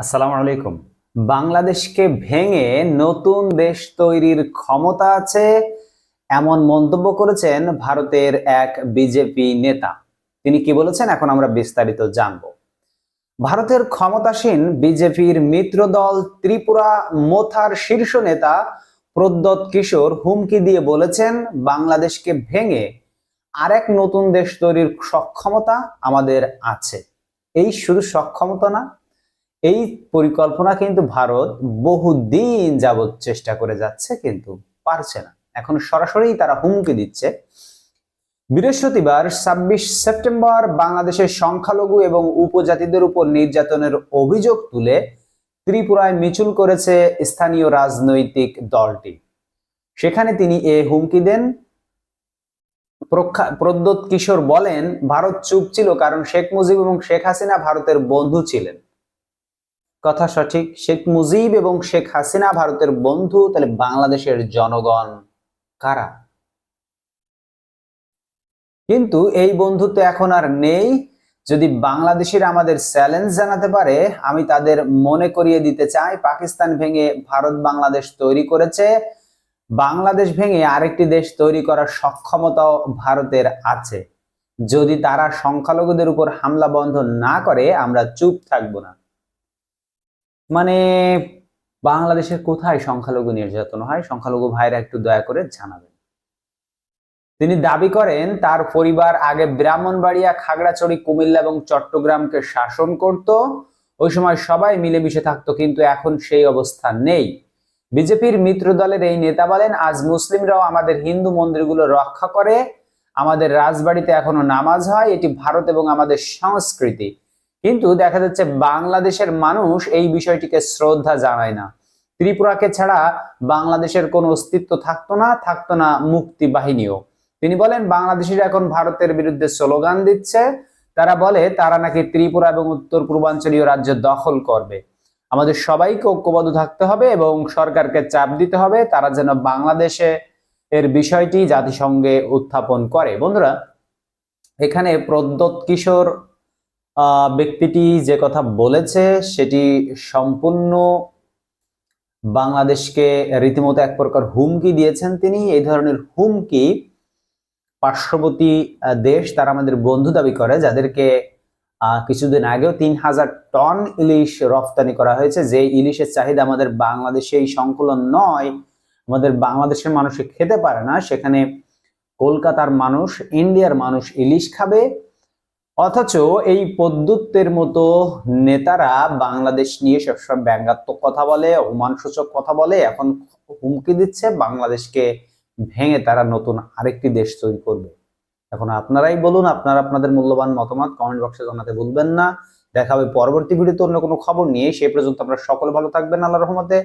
আসসালামু আলাইকুম। বাংলাদেশকে ভেঙে নতুন দেশ তৈরির ক্ষমতা আছে এমন মন্তব্য করেছেন ভারতের এক বিজেপি নেতা। তিনি কি বলেছেন এখন আমরা বিস্তারিত জানব। ভারতের ক্ষমতাসীন বিজেপির মিত্র দল ত্রিপুরা মোথার শীর্ষ নেতা প্রদ্যৎ কিশোর হুমকি দিয়ে বলেছেন, বাংলাদেশকে ভেঙে আরেক নতুন দেশ তৈরির সক্ষমতা আমাদের আছে। এই শুধু সক্ষমতা না এই পরিকল্পনা কিন্তু ভারত বহুদিন যাবৎ চেষ্টা করে যাচ্ছে, কিন্তু পারছে না। এখন সরাসরি তারা হুমকি দিচ্ছে। বৃহস্পতিবার ছাব্বিশ সেপ্টেম্বর বাংলাদেশের সংখ্যালঘু এবং উপজাতিদের উপর নির্যাতনের অভিযোগ তুলে ত্রিপুরায় মিছিল করেছে স্থানীয় রাজনৈতিক দলটি। সেখানে তিনি এ হুমকি দেন। প্রদ্যোৎ কিশোর বলেন, ভারত চুপ ছিল, কারণ শেখ মুজিব এবং শেখ হাসিনা ভারতের বন্ধু ছিলেন। কথা সঠিক। শেখ মুজিব এবং শেখ হাসিনা ভারতের বন্ধু, তাহলে বাংলাদেশের জনগণ কারা? কিন্তু এই বন্ধুত্ব এখন আর নেই। যদি বাংলাদেশিরা আমাদের চ্যালেঞ্জ জানাতে পারে, আমি তাদের মনে করিয়ে দিতে চাই, পাকিস্তান ভেঙে ভারত বাংলাদেশ তৈরি করেছে। বাংলাদেশ ভেঙে আরেকটি দেশ তৈরি করার সক্ষমতাও ভারতের আছে। যদি তারা সংখ্যালঘুদের উপর হামলা বন্ধ না করে, আমরা চুপ থাকব না। মানে বাংলাদেশের কোথায় সংখ্যালঘু নির্যাতন হয়? সংখ্যালঘু ভাইরা একটু দয়া করে জানাবেন। তিনি দাবি করেন, তার পরিবার আগে ব্রাহ্মণবাড়িয়া, খাগড়াছড়ি, কুমিল্লা এবং চট্টগ্রামকে শাসন করত। ওই সময় সবাই মিলেমিশে থাকতো, কিন্তু এখন সেই অবস্থা নেই। বিজেপির মিত্র দলের এই নেতা বলেন, আজ মুসলিমরাও আমাদের হিন্দু মন্দিরগুলো রক্ষা করে। আমাদের রাজবাড়িতে এখনও নামাজ হয়। এটি ভারত এবং আমাদের সংস্কৃতি। কিন্তু দেখা যাচ্ছে বাংলাদেশের মানুষ এই বিষয়টিকে শ্রদ্ধা জানায় না। ত্রিপুরাকে ছাড়া বাংলাদেশের কোনো অস্তিত্ব থাকতো না থাকতো না মুক্তি বাহিনীও। তিনি বলেন, বাংলাদেশিরা এখন ভারতের বিরুদ্ধে স্লোগান দিচ্ছে। তারা বলে, তারা নাকি ত্রিপুরা এবং উত্তর পূর্বাঞ্চলীয় রাজ্য দখল করবে। আমাদের সবাইকে ঐক্যবদ্ধ থাকতে হবে এবং সরকারকে চাপ দিতে হবে। তারা যেন বাংলাদেশে এর বিষয়টি জাতিসংঘে উত্থাপন করে। বন্ধুরা, এখানে প্রদ্যোৎ কিশোর ব্যক্তিটি যে কথা বলেছে সেটি সম্পূর্ণ বাংলাদেশকে রীতিমতো এক প্রকার হুমকি দিয়েছেন তিনি। এই ধরনের হুমকি পার্শ্ববর্তী দেশ তারা আমাদের বন্ধু দাবি করে, যাদেরকে কিছুদিন আগেও তিন হাজার টন ইলিশ রপ্তানি করা হয়েছে। যে ইলিশের চাহিদা আমাদের বাংলাদেশে এই সংকলন নয়, আমাদের বাংলাদেশের মানুষ খেতে পারে না। সেখানে কলকাতার মানুষ, ইন্ডিয়ার মানুষ ইলিশ খাবে। অথচ এই পদ্যুত্বের মতো নেতারা বাংলাদেশ নিয়ে সবসময় ব্যঙ্গাত্মক কথা বলে, অপমানসূচক কথা বলে, এখন হুমকি দিচ্ছে, বাংলাদেশকে ভেঙে তারা নতুন আরেকটি দেশ তৈরি করবে। এখন আপনারাই বলুন, আপনারা আপনাদের মূল্যবান মতামত কমেন্ট বক্সে জানাতে ভুলবেন না। দেখা হবে পরবর্তী ভিডিওতে অন্য কোনো খবর নিয়ে। সেই পর্যন্ত আমরা সকলে ভালো থাকবেন আল্লাহ রহমতে।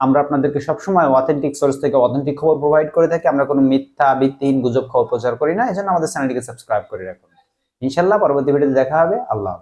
আমরা আপনাদেরকে সবসময় অথেন্টিক সোর্স থেকে অথেন্টিক খবর প্রোভাইড করে থাকি। আমরা কোনো মিথ্যা, ভিত্তিহীন গুজব খবর প্রচার করি না। এই জন্য আমাদের চ্যানেলটিকে সাবস্ক্রাইব করে রাখুন। ইনশাল্লাহ পরবর্তী ভিডিওতে দেখা হবে আল্লাহ।